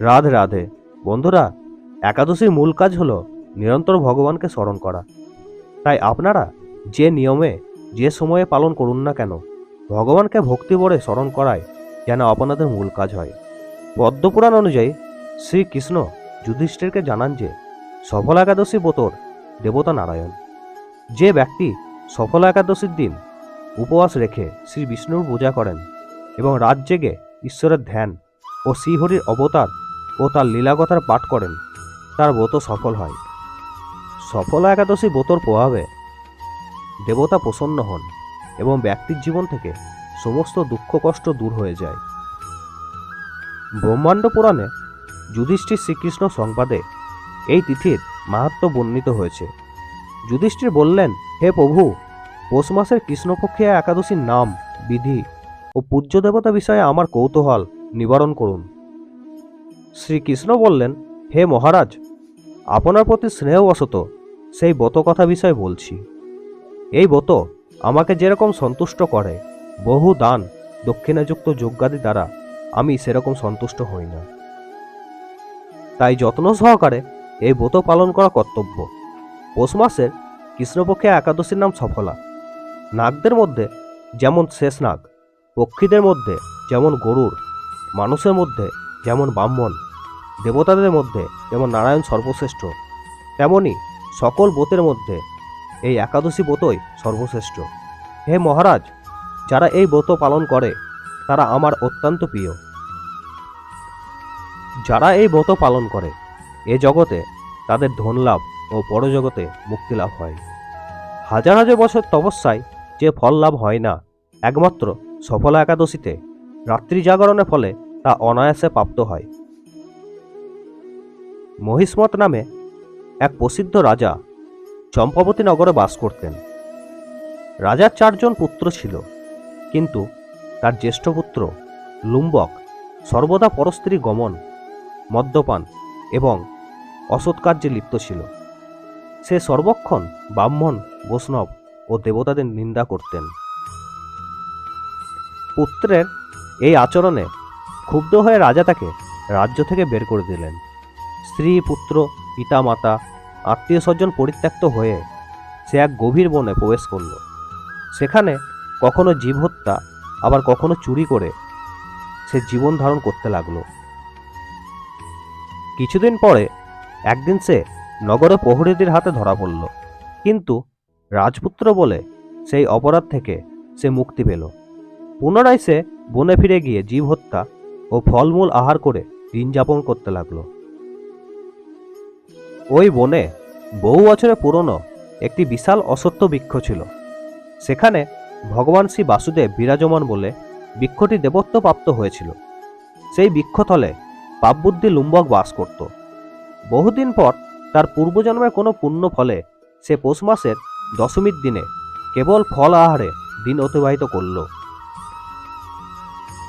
রাধে রাধে। বন্ধুরা, একাদশীর মূল কাজ হলো নিরন্তর ভগবানকে স্মরণ করা। তাই আপনারা যে নিয়মে, যে সময়ে পালন করুন না কেন, ভগবানকে ভক্তি ভরে স্মরণ করায় যেন আপনাদের মূল কাজ হয়। পদ্মপুরাণ অনুযায়ী শ্রীকৃষ্ণ যুধিষ্ঠিরকে জানান যে, সফল একাদশী বোতর দেবতা নারায়ণ। যে ব্যক্তি সফল একাদশীর দিন উপবাস রেখে শ্রী বিষ্ণুর পূজা করেন এবং রাত জেগে ঈশ্বরের ধ্যান ও শ্রীহরির অবতার ও তার লীলাকথার পাঠ করেন। তার ব্রত সফল হয়। সফল একাদশী ব্রতর প্রভাবে দেবতা প্রসন্ন হন এবং ব্যক্তির জীবন থেকে সমস্ত দুঃখ কষ্ট দূর হয়ে যায়। ব্রহ্মাণ্ড পুরাণে যুধিষ্ঠির শ্রীকৃষ্ণ সংবাদে এই তিথির মাহাত্ম বর্ণিত হয়েছে। যুধিষ্ঠির বললেন, হে প্রভু, পৌষ মাসের কৃষ্ণপক্ষে একাদশীর নাম, বিধি ও পূজ্য দেবতা বিষয়ে আমার কৌতূহল নিবারণ করুন। শ্রীকৃষ্ণ বললেন, হে মহারাজ, আপনার প্রতি স্নেহবশত সেই ব্রত কথা বিষয়ে বলছি। এই ব্রত আমাকে যেরকম সন্তুষ্ট করে, বহু দান দক্ষিণাযুক্ত যজ্ঞাদি দ্বারা আমি সেরকম সন্তুষ্ট হই না। তাই যত্ন সহকারে এই ব্রত পালন করা কর্তব্য। পৌষ মাসের কৃষ্ণপক্ষে একাদশীর নাম সফলা। নাগদের মধ্যে যেমন শেষ নাগ, পক্ষীদের মধ্যে যেমন গরুর, মানুষের মধ্যে যেমন ব্রাহ্মণ, দেবতাদের মধ্যে যেমন নারায়ণ সর্বশ্রেষ্ঠ, তেমনি সকল ব্রতের মধ্যে এই একাদশী ব্রতই সর্বশ্রেষ্ঠ। হে মহারাজ, যারা এই ব্রত পালন করে, তারা আমার অত্যন্ত প্রিয়। যারা এই ব্রত পালন করে, এ জগতে তাদের ধন লাভ ও পরজগতে মুক্তি লাভ হয়। হাজার হাজার বছর তপস্যায় যে ফল লাভ হয় না, একমাত্র সফলা একাদশীতে রাত্রি জাগরণের ফলে তা অনায়াসে প্রাপ্ত হয়। মহিষ্মত নামে এক প্রসিদ্ধ রাজা চম্পাবতী নগরে বাস করতেন। রাজার চারজন পুত্র ছিল, কিন্তু তার জ্যেষ্ঠ পুত্র লুম্বক, সর্বদা পরস্ত্রী গমন, মদ্যপান এবং অসৎ কার্যে লিপ্ত ছিল। সে সর্বক্ষণ ব্রাহ্মণ, বৈষ্ণব ও দেবতাদের নিন্দা করতেন। পুত্রের এই আচরণে ক্ষুব্ধ হয়ে রাজা তাকে রাজ্য থেকে বের করে দিলেন। স্ত্রী, পুত্র পিতা মাতা আত্মীয় স্বজন পরিত্যক্ত হয়ে সে এক গভীর বনে প্রবেশ করল। সেখানে কখনো জীব হত্যা, আবার কখনো চুরি করে সে জীবন ধারণ করতে লাগল। কিছুদিন পরে একদিন সে নগরে প্রহরীদের হাতে ধরা পড়ল। কিন্তু রাজপুত্র বলে সেই অপরাধ থেকে সে মুক্তি পেল। পুনরায় সে বনে ফিরে গিয়ে জীব হত্যা ও ফলমূল আহার করে দিন যাপন করতে লাগল। ওই বনে বহু বছরে পুরনো একটি বিশাল অসত্য বৃক্ষ ছিল। সেখানে ভগবান শ্রী বাসুদেব বিরাজমান বলে বৃক্ষটি দেবত্ব প্রাপ্ত হয়েছিল। সেই বৃক্ষতলে পাপবুদ্ধি লুম্বক বাস করত। বহুদিন পর তার পূর্বজন্মের কোনো পুণ্য ফলে সে পৌষ মাসের দশমীর দিনে কেবল ফল আহারে দিন অতিবাহিত করল।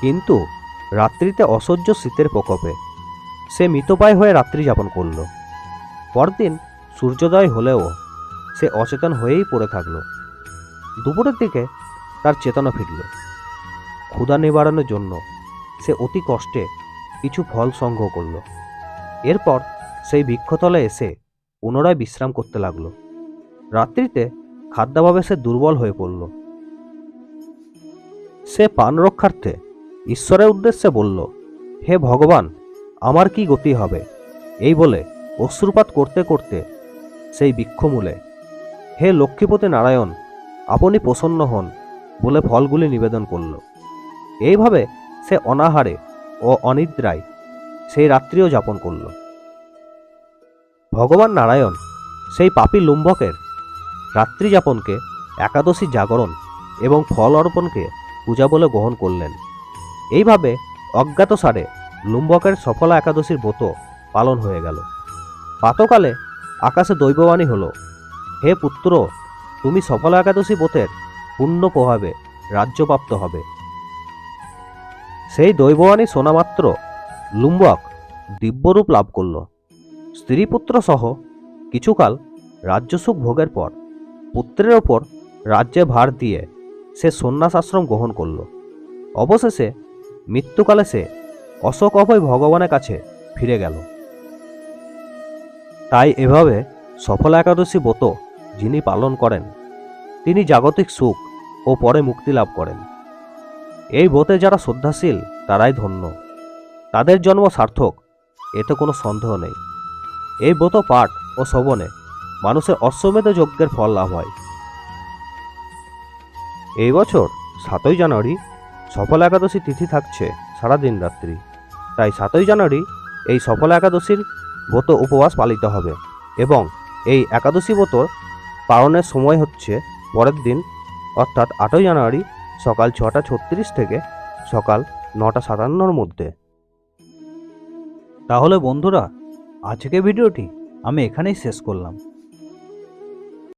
কিন্তু রাত্রিতে অসহ্য শীতের প্রকোপে। সে মৃতপায় হয়ে রাত্রি যাপন করল। পরদিন সূর্যোদয় হলেও সে অচেতন হয়েই পড়ে থাকল। দুপুরের দিকে তার চেতনা ফিরল। ক্ষুধা নিবারণের জন্য সে অতি কষ্টে কিছু ফল সংগ্রহ করল। এরপর সেই বৃক্ষতলে এসে পুনরায় বিশ্রাম করতে লাগল। রাত্রিতে খাদ্যাভাবে সে দুর্বল হয়ে পড়ল। সে পান রক্ষার্থে ঈশ্বরের উদ্দেশ্যে বলল, হে ভগবান, আমার কি গতি হবে? এই বলে অশ্রুপাত করতে করতে সেই বৃক্ষমূলে হে লক্ষ্মীপতি নারায়ণ, আপনি প্রসন্ন হন বলে ফলগুলি নিবেদন করল। এইভাবে সে অনাহারে ও অনিদ্রায় সেই রাত্রিও যাপন করল। ভগবান নারায়ণ সেই পাপী লুম্বকের রাত্রি যাপনকে একাদশী জাগরণ এবং ফল অর্পণকে পূজা বলে গ্রহণ করলেন। এইভাবে অজ্ঞাতসারে লুম্বকের সফলা একাদশীর ব্রত পালন হয়ে গেল। প্রাতকালে আকাশে দৈববাণী হলো, হে পুত্র, তুমি সফলা একাদশী ব্রতের পূর্ণ প্রভাবে রাজ্যপ্রাপ্ত হবে সেই দৈববাণী শোনা মাত্র লুম্বক দিব্যরূপ লাভ করল। স্ত্রী পুত্র সহ কিছুকাল রাজ্যসুখ ভোগের পর পুত্রের ওপর রাজ্যে ভার দিয়ে সে সন্ন্যাস আশ্রম গ্রহণ করল। অবশেষে মৃত্যুকালে সে অশোক অভয় ভগবানের কাছে ফিরে গেল। তাই এভাবে সফল একাদশী ব্রত যিনি পালন করেন, তিনি জাগতিক সুখ ও পরে মুক্তি লাভ করেন। এই ব্রতে যারা শ্রদ্ধাশীল, তারাই ধন্য। তাদের জন্ম সার্থক, এতে কোনো সন্দেহ নেই। এই ব্রত পাঠ ও শ্রবণে মানুষের অশ্বমেধ যজ্ঞের ফল লাভ হয়। এই বছর সাতই জানুয়ারি সফল একাদশী তিথি থাকছে সারা দিন রাত্রি। তাই সাতই জানুয়ারি এই সফল একাদশীর ব্রত উপবাস পালিত হবে এবং এই একাদশী ব্রতর পালনের সময় হচ্ছে পরের দিন, অর্থাৎ আটই জানুয়ারি সকাল ছটা ছত্রিশ থেকে সকাল নটা সাতান্নর মধ্যে। তাহলে বন্ধুরা আজকে ভিডিওটি আমি এখানেই শেষ করলাম।